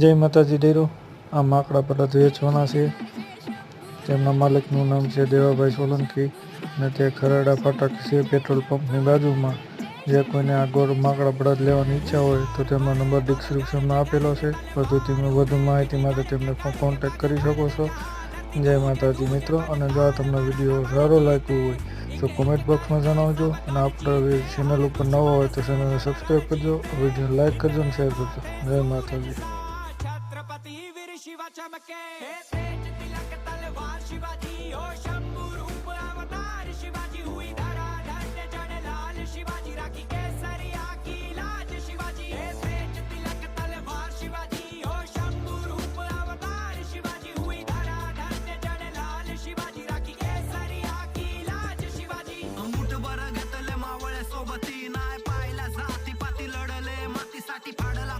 જય માતાજી ડેરો. આ માકડા પટાત વેચવાના છે. તેમના માલિકનું નામ છે દેવાભાઈ સોલંકી ને તે ખરાડા ફાટક છે પેટ્રોલ પંપની બાજુમાં. જે કોઈને આ ગોળ માકડા પડદ લેવાની ઈચ્છા હોય તો તેમનો નંબર ડિસ્ક્રિપ્શનમાં આપેલો છે. વધુ તમે વધુ માહિતી માટે તેમને કોન્ટેક કરી શકો છો. જય માતાજી મિત્રો, અને જો આ તમને વીડિયો સારો લાગ્યો હોય તો કોમેન્ટ બોક્સમાં જણાવજો, અને આપણે ચેનલ ઉપર નવા હોય તો ચેનલને સબસ્ક્રાઈબ કરજો વીડિયો લાઇક કરજો, અને શેર કરજો. જય માતાજી. वीर शिवाच्या मके हे तेज तिलक तलवार शिवाजी हो शंभू रूप अवतार शिवाजी हुई धरा धन्य जड लाल शिवाजी राखी केसरिया की लाज शिवाजी हे तेज तिलक तलवार शिवाजी हो शंभू रूप अवतार शिवाजी हुई धरा धन्य जड लाल शिवाजी राखी केसरिया की लाज शिवाजी मुठभर घेतले मावळे सोबती नाय पाहिला जाती पाती लढले मातीसाठी फाडला